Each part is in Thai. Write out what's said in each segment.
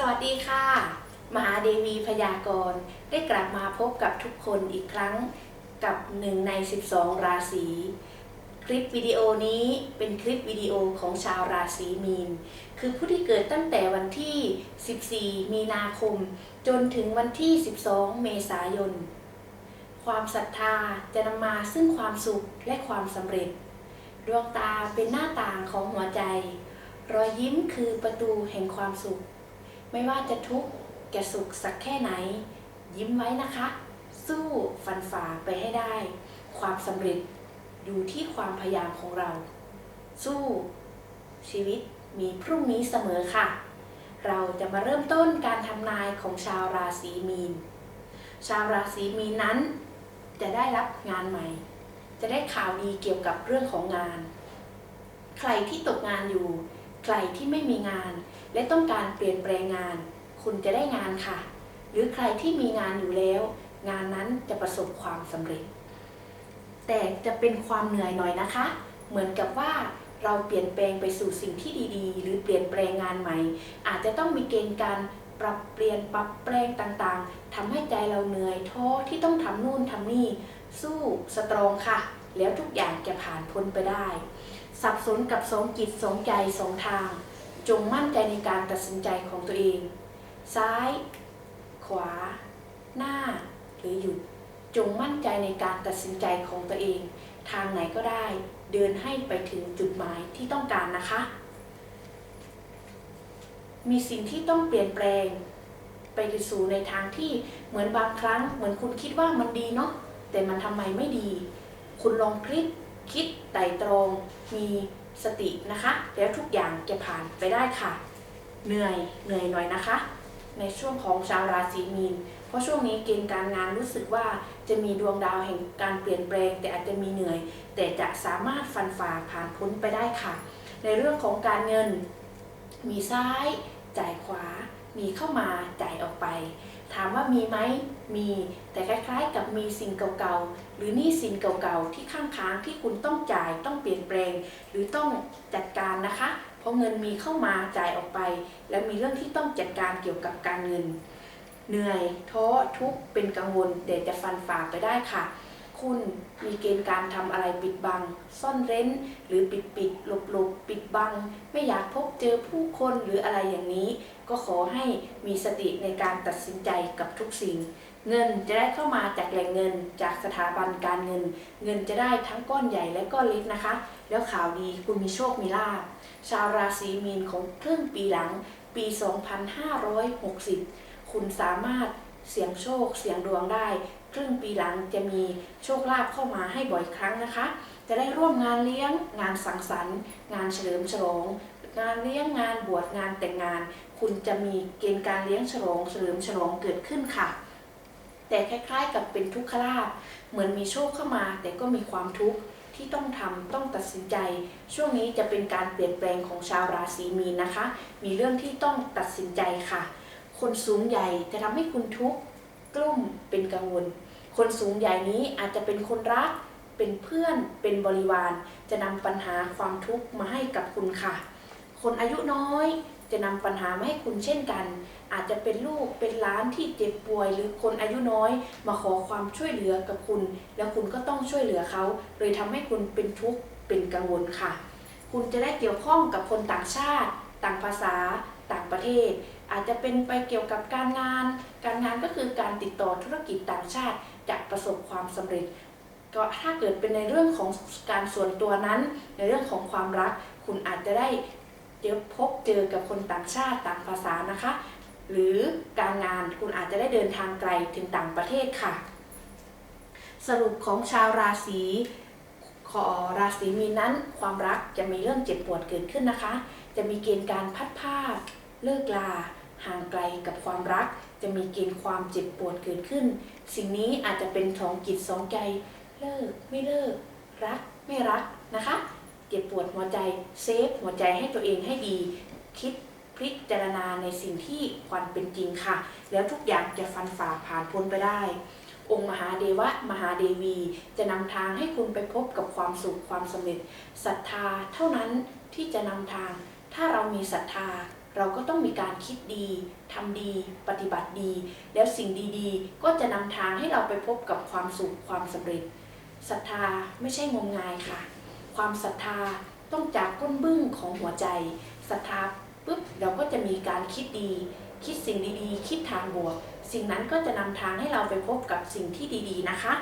สวัสดีค่ะ มหาเดวีพยากรณ์ได้กลับมาพบกับทุกคนอีกครั้งกับหนึ่งใน 12 ราศี คลิปวิดีโอนี้เป็นคลิปวิดีโอของชาวราศีมีน คือผู้ที่เกิดตั้งแต่วันที่ 14 มีนาคม จนถึงวันที่ 12 เมษายน ความศรัทธาจะนำมาซึ่งความสุขและความสำเร็จ ดวงตาเป็นหน้าต่างของหัวใจ รอยยิ้มคือประตูแห่งความสุข ไม่ว่าจะทุกข์แก่สุขสักแค่ไหน ยิ้มไว้นะคะ สู้ฟันฝ่าไปให้ได้ ความสำเร็จอยู่ที่ความพยายามของเรา สู้ชีวิตมีพรุ่งนี้เสมอค่ะ เราจะมาเริ่มต้นการทำนายของชาวราศีมีน ชาวราศีมีนนั้น จะได้รับงานใหม่ จะได้ข่าวดีเกี่ยวกับเรื่องของงาน ใครที่ตกงานอยู่ ใครที่ไม่มีงาน และต้องการเปลี่ยนแปลงงาน คุณจะได้งานค่ะ หรือใครที่มีงานอยู่แล้ว งานนั้นจะประสบความสำเร็จ แต่จะเป็นความเหนื่อยหน่อยนะคะ เหมือนกับว่าเราเปลี่ยนแปลงไปสู่สิ่งที่ดีๆ หรือเปลี่ยนแปลงงานใหม่ อาจจะต้องมีเกณฑ์การปรับเปลี่ยนปรับแปลงต่างๆทำให้ใจเราเหนื่อยท้อที่ต้องทำนู่นทำนี่ สู้สตรองค่ะ แล้วทุกอย่างจะผ่านพ้นไปได้ สับสนกับสองจิตสองใจสองทาง จงมั่นใจในการตัดสินใจของตัวเอง ซ้าย ขวา หน้า หรือหยุด จงมั่นใจในการตัดสินใจของตัวเอง ทางไหนก็ได้ เดินให้ไปถึงจุดหมายที่ต้องการนะคะ มีสิ่งที่ต้องเปลี่ยนแปลง ไปสู่ในทางที่เหมือนบางครั้ง เหมือนคุณคิดว่ามันดีเนาะแต่มันทำไมไม่ดี คุณลองคลิก คิดไต่ตรองมีสตินะคะ แล้วทุกอย่างจะผ่านไปได้ค่ะ เหนื่อยเหนื่อยหน่อยนะคะ ในช่วงของชาวราศีมีน เพราะช่วงนี้เกณฑ์การงานรู้สึกว่าจะมีดวงดาวแห่งการเปลี่ยนแปลง แต่อาจจะมีเหนื่อย แต่จะสามารถฟันฝ่าผ่านพ้นไปได้ค่ะ ในเรื่องของการเงิน มีซ้าย จ่ายขวา มีเข้ามาจ่ายออกไป ถามว่ามีไหมมีแต่คล้ายๆ กับมีสิ่งเก่าๆ หรือหนี้สินเก่าๆ ที่ข้างค้างที่คุณต้องจ่ายต้องเปลี่ยนแปลง หรือต้องจัดการนะคะ เพราะเงินมีเข้ามาจ่ายออกไป และมีเรื่องที่ต้องจัดการเกี่ยวกับการเงิน เหนื่อยท้อทุกข์เป็นกังวลแต่จะฟันฝ่าไปได้ค่ะ คุณมีเกณฑ์การทำอะไรปิดบัง ซ่อนเร้น หรือปิดปิดหลบหลบปิดบัง ไม่อยากพบเจอผู้คนหรืออะไรอย่างนี้ ก็ขอให้มีสติในการตัดสินใจกับทุกสิ่ง เงินจะได้เข้ามาจากแหล่งเงิน จากสถาบันการเงิน เงินจะได้ทั้งก้อนใหญ่และก้อนเล็กนะคะ แล้วข่าวดีคุณมีโชคมีลาภชาวราศีมีนของครึ่งปีหลังปี 2560 คุณสามารถ เสียงโชค เสียงดวงได้ ครึ่งปีหลังจะมีโชคลาภเข้ามาให้บ่อยครั้งนะคะ จะได้ร่วมงานเลี้ยง งานสังสรรค์ งานเฉลิมฉลองงานเลี้ยงงานบวชงานแต่งงาน คุณจะมีเกณฑ์การเลี้ยงฉลองเฉลิมฉลองเกิดขึ้นค่ะ แต่คล้ายๆกับเป็นทุกขลาภเหมือนมีโชคเข้ามา แต่ก็มีความทุกข์ที่ต้องทำต้องตัดสินใจ ช่วงนี้จะเป็นการเปลี่ยนแปลงของชาวราศีมีนนะคะ มีเรื่องที่ต้องตัดสินใจค่ะ คนสูงใหญ่จะทำให้คุณทุกข์กลุ้มเป็นกังวล คนสูงใหญ่นี้อาจจะเป็นคนรัก เป็นเพื่อน เป็นบริวาร จะนำปัญหาความทุกข์มาให้กับคุณค่ะ คนอายุน้อยจะนำปัญหามาให้คุณเช่นกัน อาจจะเป็นลูก เป็นล้านที่เจ็บป่วย หรือคนอายุน้อย มาขอความช่วยเหลือกับคุณ แล้วคุณก็ต้องช่วยเหลือเขาเลยทำให้คุณเป็นทุกข์ เป็นกังวลค่ะ คุณจะได้เกี่ยวข้องกับคนต่างชาติ ต่างภาษา ต่างประเทศ อาจจะเป็นไปเกี่ยวกับการงาน การงานก็คือการติดต่อธุรกิจต่างชาติจะประสบความสำเร็จ ก็ถ้าเกิดเป็นในเรื่องของการส่วนตัวนั้น ในเรื่องของความรัก คุณอาจจะได้เจอพบเจอกับคนต่างชาติต่างภาษานะคะ หรือการงานคุณอาจจะได้เดินทางไกลถึงต่างประเทศค่ะ สรุปของชาวราศีขอราศีมีนนั้นความรักจะมีเรื่องเจ็บปวดเกิดขึ้นนะคะ จะมีเกณฑ์การพัดพาก เลิกลา ห่างไกลกับความรัก จะมีเกณฑ์ความเจ็บปวดเกิดขึ้น สิ่งนี้อาจจะเป็นสองจิตสองใจ เลิกไม่เลิก รักไม่รักนะคะ เจ็บปวดหัวใจเซฟหัวใจให้ตัวเองให้ดี คิดพิจารณาในสิ่งที่ความเป็นจริงค่ะ แล้วทุกอย่างจะฟันฝ่าผ่านพ้นไปได้ องค์มหาเดวะมหาเดวี จะนำทางให้คุณไปพบกับความสุขความสำเร็จศรัทธาเท่านั้นที่จะนำทาง ถ้าเรามีศรัทธา เราก็ต้องมีการคิดดีทำดี ปฏิบัติดี แล้วสิ่งดีๆ ก็จะนำทางให้เราไปพบกับความสุขความสำเร็จศรัทธาไม่ใช่งมงายค่ะ ความศรัทธาต้องจากก้นบึ้งของหัวใจศรัทธาปุ๊บเราก็จะมีการคิดดี คิดสิ่งดีๆ คิดทางบวก สิ่งนั้นก็จะนำทางให้เราไปพบกับสิ่งที่ดีๆนะคะ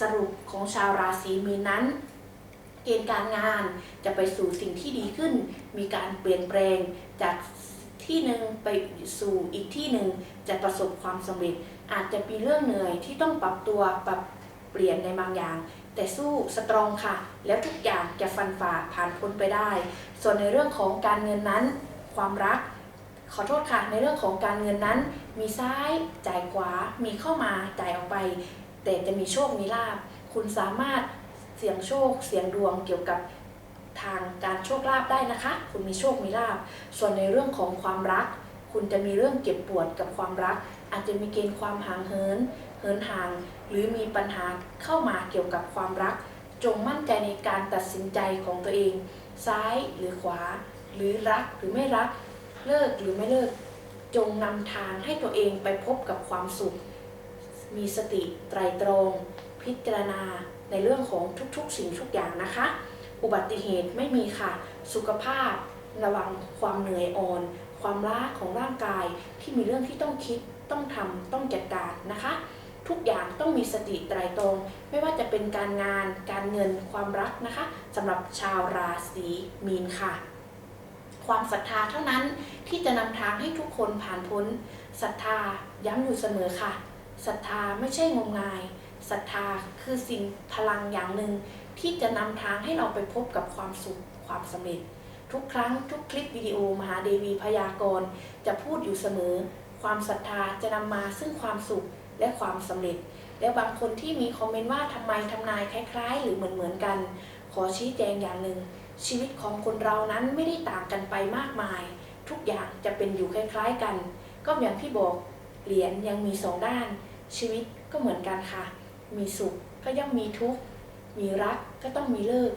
สรุปของชาวราศีมีนนั้น เกณฑ์การงานจะไปสู่สิ่งที่ดีขึ้น มีการเปลี่ยนแปลงจากที่หนึ่งไปสู่อีกที่หนึ่งจะประสบความสำเร็จ อาจจะมีเรื่องเหนื่อยที่ต้องปรับตัวปรับเปลี่ยนในบางอย่าง แต่สู้สตรองค่ะ แล้วทุกอย่างจะฟันฝ่าผ่านพ้นไปได้ ส่วนในเรื่องของการเงินนั้น ความรัก ขอโทษค่ะในเรื่องของการเงินนั้น มีซ้ายจ่ายขวามีเข้ามาจ่ายออกไป แต่จะมีโชคมีลาบคุณสามารถ สียงโชค เสียงดวงเกี่ยวกับทางการโชคลาภได้นะคะ คุณมีโชค มีลาบส่วนในเรื่องของความรัก คุณจะมีเรื่องเจ็บปวดกับความรัก อาจจะมีเกณฑ์ความห่างเหิน เหินห่าง หรือมีปัญหาเข้ามาเกี่ยวกับความรัก จงมั่นใจในการตัดสินใจของตัวเอง ซ้ายหรือขวา หรือรักหรือไม่รัก เลิกหรือไม่เลิก จงนำทางให้ตัวเองไปพบกับความสุข มีสติไตรตรอง พิจารณา ในเรื่องของทุกๆ สิ่งทุกอย่างนะคะ อุบัติเหตุไม่มีค่ะ สุขภาพ ระวังความเหนื่อยอ่อน ความล้าของร่างกายที่มีเรื่องที่ต้องคิดต้องทำต้องจัดการนะคะ ทุกอย่างต้องมีสติไตรตรองไม่ว่าจะเป็นการงาน การเงินความรักนะคะสำหรับชาวราศีมีนค่ะความศรัทธาเท่านั้นที่จะนำทางให้ทุกคนผ่านพ้นศรัทธาย้ำอยู่เสมอค่ะศรัทธาไม่ใช่งมงาย ศรัทธาคือสิ่งพลังอย่างหนึ่งที่จะนำทางให้เราไปพบกับความสุขความสำเร็จ ทุกครั้งทุกคลิปวิดีโอมหาเดวีพยากรณ์จะพูดอยู่เสมอ ความศรัทธาจะนำมาซึ่งความสุขและความสำเร็จ แล้วบางคนที่มีคอมเมนต์ว่าทำไมทำนายคล้ายๆ หรือเหมือนๆกัน ขอชี้แจงอย่างหนึ่ง ชีวิตของคนเรานั้นไม่ได้ต่างกันไปมากมาย ทุกอย่างจะเป็นอยู่คล้ายๆกัน ก็อย่างที่บอกเหรียญยังมีสองด้าน ชีวิตก็เหมือนกันค่ะ มีสุขก็ย่อมมีทุกข์ มีรักก็ต้องมีเลิก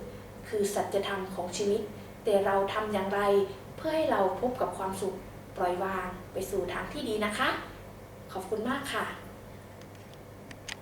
คือสัจธรรมของชีวิต แต่เราทำอย่างไรเพื่อให้เราพบกับความสุขปล่อยวางไปสู่ทางที่ดีนะคะ ขอบคุณมากค่ะ